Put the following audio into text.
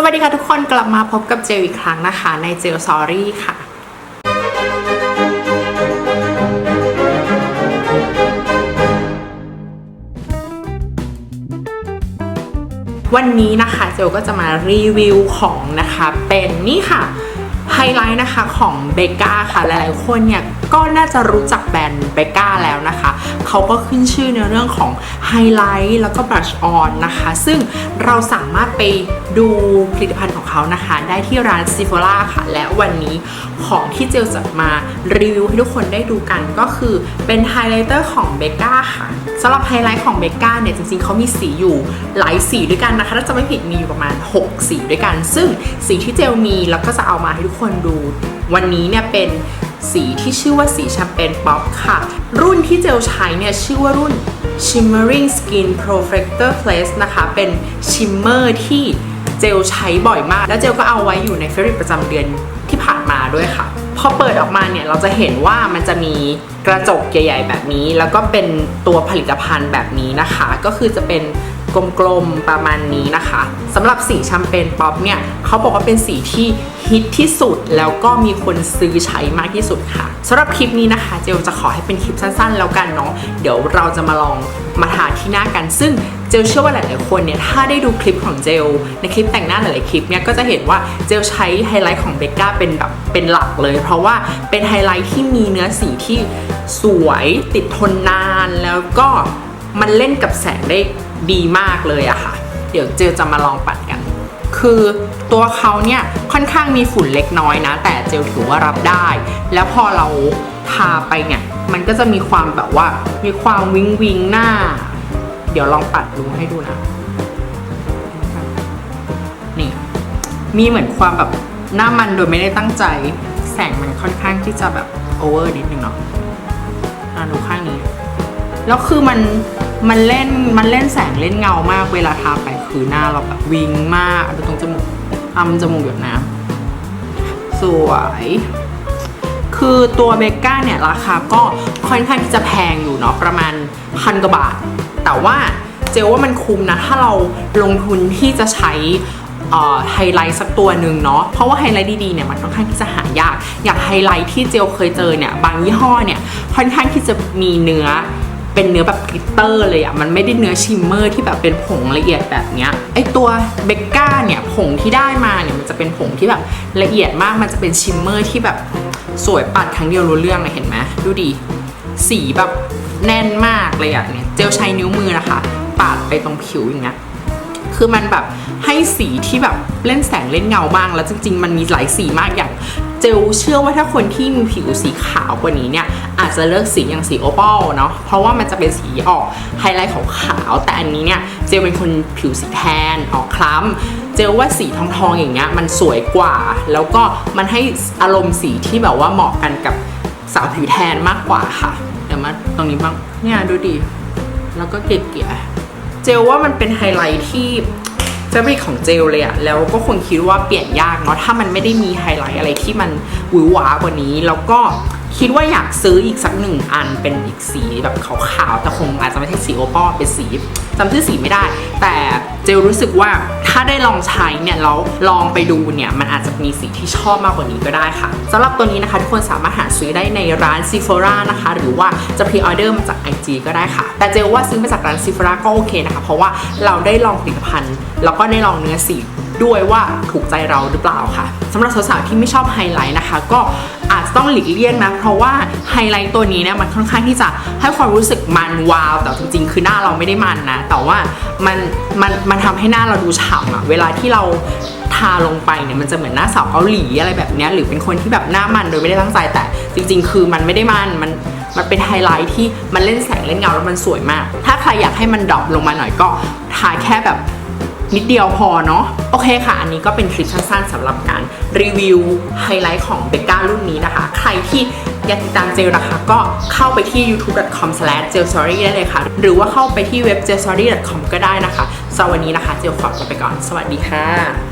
สวัสดีค่ะทุกคนกลับมาพบกับเจลอีกครั้งนะคะในเจลซอรี่ค่ะ วันนี้นะคะเจลก็จะมารีวิวของนะคะเป็นนี่ค่ะ ไฮไลท์นะคะของเบก้าค่ะ หลายๆคนเนี่ยก็น่าจะรู้จักแบรนด์เบก้าแล้วนะคะ เขาก็ขึ้นชื่อในเรื่องของไฮไลท์แล้วก็บลัชออนนะคะ ซึ่งเราสามารถไปดูผลิตภัณฑ์ของเขานะคะ ได้ที่ร้านซิฟ o ล่าค่ะ และวันนี้ของที่เจลจะมารีวิวให้ทุกคนได้ดูกันก็คือเป็นไฮไลท์เตอร์ของเบก้าค่ะสำหรับไฮไลท์ของเบก้าเนี่ยจริงๆเขามีสีอยู่หลายสีด้วยกันนะคะถ้าจะไม่ผิดมีอยู่ประมาณ 6 สีด้วยกัน ซึ่งสีที่เจลมีแล้วก็จะเอามาให้ทุกคนดู วันนี้เนี่ยเป็นสีที่ชื่อว่าสีแชมเปญป๊อปค่ะ รุ่นที่เจลใช้เนี่ยชื่อว่ารุ่น Shimmering Skin Protector Place นะคะ เป็นชิมเมอร์ที่เจลใช้บ่อยมาก แล้วเจลก็เอาไว้อยู่ในเฟรนประจำเดือนที่ผ่านมาด้วยค่ะ พอเปิดออกมาเนี่ยเราจะเห็นว่ามันจะมีกระจกใหญ่ ๆ แบบนี้ แล้วก็เป็นตัวผลิตภัณฑ์แบบนี้นะคะ ก็คือจะเป็น กลมๆประมาณนี้นะคะสำหรับสีแชมเปญป๊อปเนี่ยเขาบอกว่าเป็นสีที่ฮิตที่สุดแล้วก็มีคนซื้อใช้มากที่สุดค่ะสำหรับคลิปนี้นะคะ เจลจะขอให้เป็นคลิปสั้นๆ แล้วกันเนาะเดี๋ยวเราจะมาลองมาทาที่หน้ากัน ซึ่งเจลเชื่อว่าหลายๆคนเนี่ยถ้าได้ดูคลิปของเจลในคลิปแต่งหน้าหลายๆคลิปเนี่ยก็จะเห็นว่าเจลใช้ไฮไลท์ของเบกก้าเป็นแบบเป็นหลักเลย เพราะว่าเป็นไฮไลท์ที่มีเนื้อสีที่สวยติดทนนานแล้วก็มันเล่นกับแสงได้ ดีมากเลยอะค่ะ เดี๋ยวเจลจะมาลองปัดกัน คือตัวเขาเนี่ยค่อนข้างมีฝุ่นเล็กน้อยนะ แต่เจลถือว่ารับได้ แล้วพอเราทาไปเนี่ย มันก็จะมีความแบบว่า มีความวิงวิงหน้า เดี๋ยวลองปัดดูให้ดูนะ นี่ มีเหมือนความแบบหน้ามันโดยไม่ได้ตั้งใจ แสงมันค่อนข้างที่จะแบบโอเวอร์นิดนึงเนาะอะดูข้างนี้ แล้วคือมัน มันเล่นมันเล่นแสงเล่นเงามากเวลาทาไปคือหน้าเราแบบวิงมากดูตรงจมูกทำจมูกหยดน้ำสวย คือตัวเบก้าเนี่ยราคาก็ค่อนข้างที่จะแพงอยู่เนาะประมาณพันกว่าบาท แต่ว่าเจลว่ามันคุ้มนะ ถ้าเราลงทุนที่จะใช้ไฮไลท์สักตัวหนึ่งเนาะ เพราะว่าไฮไลท์ดีๆเนี่ยมันค่อนข้างที่จะหายาก อย่างไฮไลท์ที่เจลเคยเจอเนี่ยบางยี่ห้อเนี่ยค่อนข้างที่จะมีเนื้อ เป็นเนื้อแบบกลิตเตอร์เลยอะ่ะมันไม่ได้เนื้อชิมเมอร์ที่แบบเป็นผงละเอียดแบบเนี้ยไอตัวเบกก้าเนี่ยผงที่ได้มาเนี่ยมันจะเป็นผงที่แบบละเอียดมากมันจะเป็นชิมเมอร์ที่แบบสวยปัดครั้งเดียวรู้เรื่องเลยเห็นไหมดูดิสีแบบแน่นมากเลยอะเนี่ยเจลใช้นิ้วมือนะคะปาดไปตรงผิวอย่างเงี้ยคือมันแบบให้สีที่แบบเล่นแสงเล่นเงามากแล้วจริง ๆ มันมีหลายสีมากอย่าง เจลเชื่อว่าถ้าคนที่มีผิวสีขาวกว่านี้เนี่ยอาจจะเลือกสีอย่างสีโอปอลเนาะเพราะว่ามันจะเป็นสีออกไฮไลท์ของขาวแต่อันนี้เนี่ยเจลเป็นคนผิวสีแทนออกคล้ำเจลว่าสีทองๆองอย่างเงี้ยมันสวยกว่า แล้วก็มันให้อารมณ์สีที่แบบว่าเหมาะกันกับสาวผิวแทนมากกว่าค่ะเดี๋ยวมาตรงนี้บ้างเนี่ยดูดิแล้วก็เก๋ๆเจลว่ามันเป็นไฮไลท์ที่ เฟบริกของเจลเลยอะแล้วก็คงคิดว่าเปลี่ยนยากเนาะถ้ามันไม่ได้มีไฮไลท์อะไรที่มันหวือหวากว่านี้ แล้วก็คิดว่าอยากซื้ออีกสักหนึ่งอันเป็นอีกสีแบบขาวๆแต่คงอาจจะไม่ใช่สีโอปอลเป็นสีจำชื่อสีไม่ได้ แต่เจลรู้สึกว่า ถ้าได้ลองใช้เนี่ยแล้วลองไปดูเนี่ยมันอาจจะมีสีที่ชอบมากกว่านี้ก็ได้ค่ะสำหรับตัวนี้นะคะทุกคนสามารถหาซื้อได้ในร้านซีฟ h ร่านะคะ หรือว่าจะพรีออเดอร์มาจาก IG ก็ได้ค่ะ แต่เจลว่าซื้อมาจากร้านซีฟ h ร่าก็โอเคนะคะ เพราะว่าเราได้ลองผลิตภัณฑ์ แล้วก็ได้ลองเนื้อสี ด้วยว่าถูกใจเราหรือเปล่าค่ะสำหรับสาวๆที่ไม่ชอบไฮไลท์นะคะ ก็อาจจะต้องหลีกเลี่ยงนะ เพราะว่าไฮไลท์ตัวนี้เนี่ยมันค่อนข้างที่จะให้ความรู้สึกมันวาว แต่จริงๆ คือหน้าเราไม่ได้มันนะ แต่ว่ามันมันมันทำให้หน้าเราดูฉ่ำอะเวลาที่เราทาลงไปเนี่ยมันจะเหมือนหน้าสาวเกาหลีอะไรแบบนี้หรือเป็นคนที่แบบหน้ามันโดยไม่ได้ตั้งใจแต่จริง ๆ คือมันไม่ได้มันมันมันเป็นไฮไลท์ที่มันเล่นแสงเล่นเงาแล้วมันสวยมาก ถ้าใครอยากให้มันดรอปลงมาหน่อยก็ทาแค่แบบ นิดเดียวพอเนาะโอเคค่ะ อันนี้ก็เป็นคลิปสั้นๆสำหรับการรีวิวไฮไลท์ของเบก้ารุ่นนี้นะคะ ใครที่อยากติดตามเจลนะคะก็เข้าไปที่ youtube.com/jelsorry ได้เลยค่ะ หรือว่าเข้าไปที่เว็บ jelstory.com ก็ได้นะคะสำหรับวันนี้นะคะ เจลขอตัวไปก่อน สวัสดีค่ะ